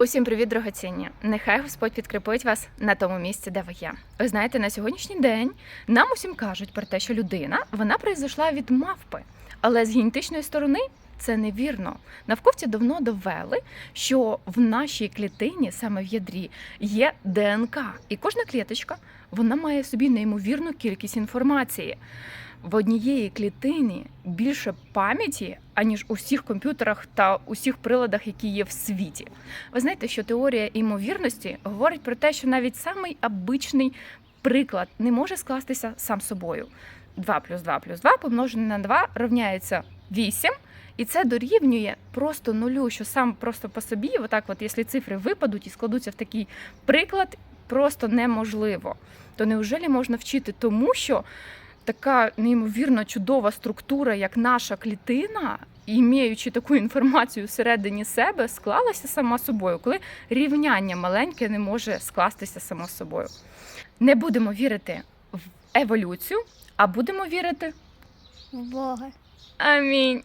Усім привіт, дорогоцінні! Нехай Господь підкріпить вас на тому місці, де ви є. Ви знаєте, на сьогоднішній день нам усім кажуть про те, що людина вона произошла від мавпи, але з генетичної сторони це невірно. Науковці давно довели, що в нашій клітині, саме в ядрі, є ДНК, і кожна кліточка вона має собі неймовірну кількість інформації. В однієї клітині більше пам'яті, аніж у всіх комп'ютерах та усіх приладах, які є в світі. Ви знаєте, що теорія імовірності говорить про те, що навіть самий обичний приклад не може скластися сам собою. 2 плюс 2 плюс 2 помножене на 2 рівняється 8, і це дорівнює просто нулю, що сам просто по собі, отак, от, якщо цифри випадуть і складуться в такий приклад, просто неможливо. То неужели можна вчити тому, що така неймовірно чудова структура, як наша клітина, і маючи таку інформацію всередині себе, склалася сама собою, коли рівняння маленьке не може скластися само собою. Не будемо вірити в еволюцію, а будемо вірити. в Бога. Амінь.